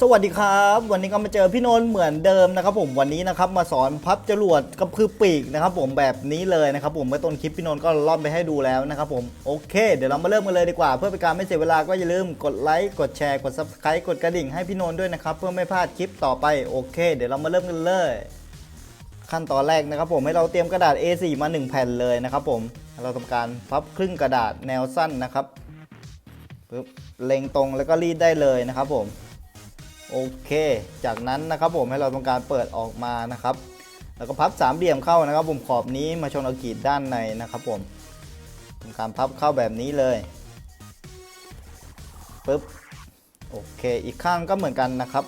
สวัสดีครับ วันนี้ก็มาเจอพี่นนท์เหมือนเดิมนะครับผมวันนี้นะครับมาสอนพับจรวดกับคือปีกนะครับผมแบบนี้เลยนะครับผมเมื่อต้นคลิปพี่นนท์ก็ล่อนไปให้ดูแล้วนะครับผมโอเค เดี๋ยวเรามาเริ่มกันเลยดีกว่า เพื่อเป็นการไม่เสียเวลาก็อย่าลืมกดไลค์กดแชร์กด subscribe กดกระดิ่งให้พี่นนท์ด้วยนะครับเพื่อไม่พลาดคลิปต่อไปโอเค เดี๋ยวเรามาเริ่มกันเลย ขั้นตอนแรกนะครับผมให้เราเตรียมกระดาษ A4 มา 1 แผ่นเลยนะครับผมเราทำการพับครึ่งกระดาษแนวสั้นนะครับปึ๊บเล็งตรงแล้วก็รีดได้เลยนะครับผม โอเค จากนั้นนะครับผมให้เราต้องการเปิดออกมานะครับ แล้วก็พับสามเหลี่ยมเข้านะครับ ผมขอบนี้มาชนเอากรีดด้านในนะครับผมทำการพับเข้าแบบนี้เลยปึ๊บโอเค อีกข้างก็เหมือนกันนะครับ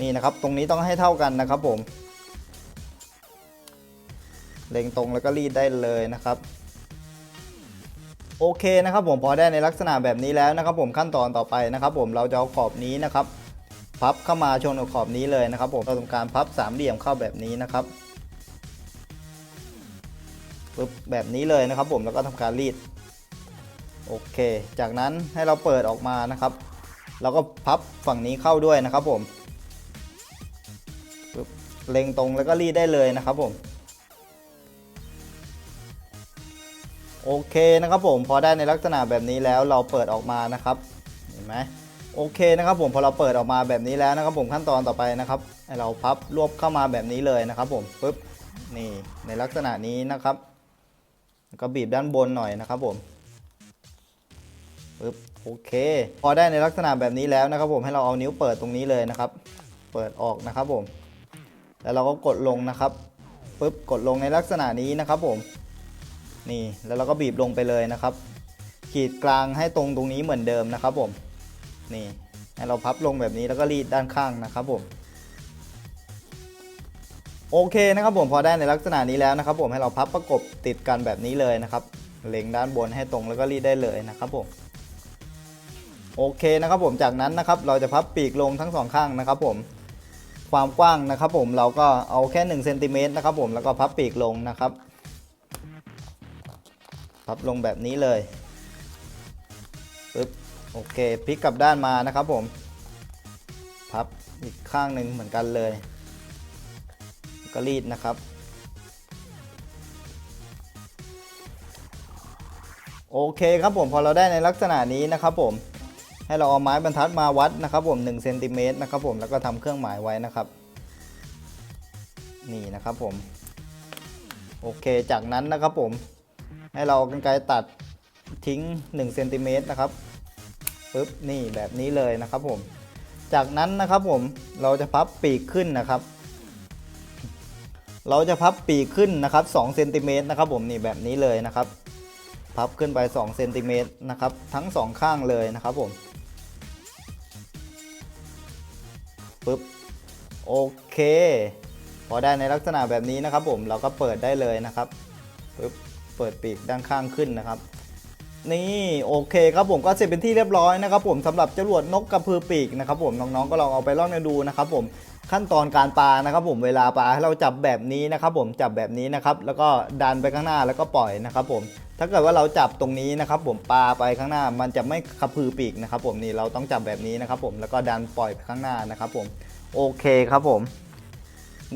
นี่นะครับตรงนี้ต้องให้เท่ากันนะครับผม เล็งตรงแล้วก็รีดได้เลยนะครับโอเคนะครับผมพอได้ในลักษณะแบบนี้แล้วนะครับผมขั้นตอนต่อไปนะครับผมเราจะเอาขอบนี้นะครับ พับเข้ามาชนกับขอบนี้เลยนะครับผมเราทำการพับสามเหลี่ยมเข้าแบบนี้นะครับปึ๊บแบบนี้เลยนะครับผมแล้วก็ทำการรีดโอเค จากนั้นให้เราเปิดออกมานะครับเราก็พับฝั่งนี้เข้าด้วยนะครับผมปึ๊บเล็งตรงแล้วก็รีดได้เลยนะครับผมโอเคนะครับผมพอได้ในลักษณะแบบนี้แล้วเราเปิดออกมานะครับเห็นไหม โอเคนะครับผมพอเราเปิดออกมาแบบนี้แล้วนะครับผมขั้นตอนต่อไปนะครับให้เราพับรวบเข้ามาแบบนี้เลยนะครับผมปึ๊บนี่ในลักษณะนี้นะครับก็บีบด้านบนหน่อยนะครับผมปึ๊บโอเค พอได้ในลักษณะแบบนี้แล้วนะครับ ผมให้เราเอานิ้วเปิดตรงนี้เลยนะครับ เปิดออกนะครับผม แล้วเราก็กดลงนะครับปึ๊บกดลงในลักษณะนี้นะครับผมนี่แล้วเราก็บีบลงไปเลยนะครับ ขีดกลางให้ตรงตรงนี้เหมือนเดิมนะครับผม นี่ให้เราพับลงแบบนี้แล้วก็รีดด้านข้างนะครับผมโอเคนะครับผมพอได้ในลักษณะนี้แล้วนะครับ ผมให้เราพับประกบติดกันแบบนี้เลยนะครับเล็งด้านบนให้ตรงแล้วก็รีดได้เลยนะครับผมโอเคนะครับผมจากนั้นนะครับเราจะพับปีกลงทั้งสองข้างนะครับผมความกว้างนะครับผมเราก็เอาแค่1เซนติเมตรนะครับผมแล้วก็พับปีกลงนะครับ พับลงแบบนี้เลยปึ๊บ โอเคพลิกกลับด้านมานะครับผม พับอีกข้างหนึ่งเหมือนกันเลย ก็รีดนะครับ โอเคครับผมพอเราได้ในลักษณะนี้นะครับผม ให้เราเอาไม้บรรทัดมาวัดนะครับผม1เซนติเมตรนะครับผมแล้วก็ทำเครื่องหมายไว้นะครับ นี่นะครับผม โอเคจากนั้นนะครับผม ให้เรากรรไกรตัดทิ้ง1เซนติเมตรนะครับ ปึ๊บนี่แบบนี้เลยนะครับผม จากนั้นนะครับผมเราจะพับปีกขึ้นนะครับ เราจะพับปีกขึ้นนะครับ2เซนติเมตรนะครับผมนี่แบบนี้เลยนะครับ พับขึ้นไป2เซนติเมตรนะครับทั้งสองข้างเลยนะครับผมปึ๊บโอเค พอได้ในลักษณะแบบนี้นะครับผมเราก็เปิดได้เลยนะครับปึ๊บเปิดปีกด้านข้างขึ้นนะครับ นี่โอเคครับผมก็เสร็จเป็นที่เรียบร้อยนะครับผมสำหรับจรวดนกกระพือปีกนะครับผมน้องๆก็ลองเอาไปลองดูนะครับผมขั้นตอนการปลานะครับผมเวลาปลาให้เราจับแบบนี้นะครับผมจับแบบนี้นะครับแล้วก็ดันไปข้างหน้าแล้วก็ปล่อยนะครับผมถ้าเกิดว่าเราจับตรงนี้นะครับผมปลาไปข้างหน้ามันจะไม่กระพือปีกนะครับผมนี่เราต้องจับแบบนี้นะครับผมแล้วก็ดันปล่อยไปข้างหน้านะครับผมโอเคครับผม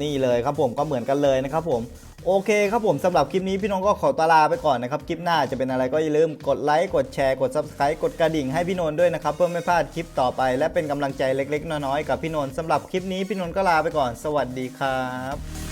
นี่เลยครับผมก็เหมือนกันเลยนะครับผม โอเคครับผมสำหรับคลิปนี้พี่น้องก็ขอตาลาไปก่อนนะครับ คลิปหน้าจะเป็นอะไรก็อย่าลืมกดไลค์กดแชร์กด subscribe กดกระดิ่งให้พี่นนท์ด้วยนะครับ เพื่อไม่พลาดคลิปต่อไป และเป็นกำลังใจเล็ก ๆ น้อยๆกับพี่นนท์สำหรับคลิปนี้พี่นนท์ก็ลาไปก่อน สวัสดีครับ